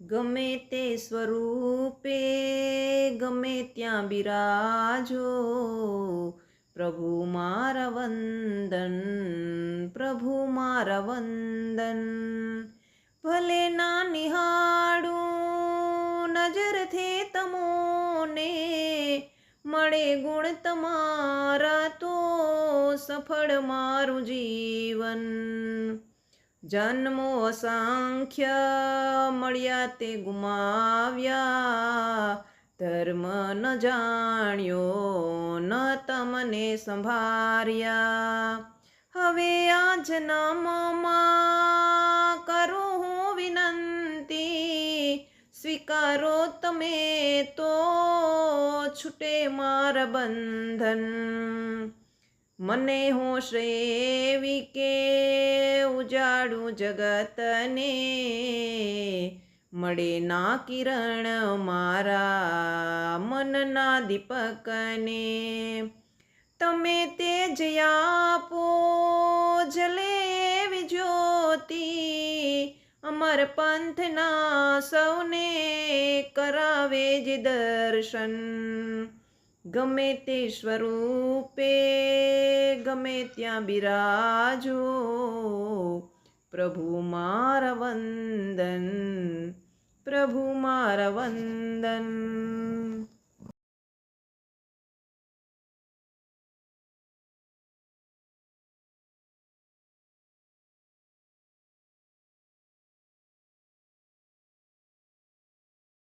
ગમે તે સ્વરૂપે, ગમે ત્યાં બિરાજો. પ્રભુ મારા વંદન, પ્રભુ મારા વંદન. ભલે ના નિહાળું નજરથી તમોને મળે ગુણ તમારા તો સફળ મારું જીવન. જન્મો અસંખ્ય મળ્યા તે ગુમાવ્યા. ધર્મ ન જાણ્યો, ન તમને સંભાર્યા. હવે આ જન્મમાં કરો હું વિનંતી, સ્વીકારો તમે તો, છૂટે મારા બંધન. મને હોશ એવી કે ઉજાડું જગતને. મળે ના કિરણ મારા મનના દીપકને. તમે તેજ આપો, જલે જ્યોતિ અમર પંથના સૌને કરાવે જ દર્શન. ગમે તે સ્વરૂપે ગમે ત્યાં બિરાજો પ્રભુ મારા વંદન પ્રભુ મારા વંદન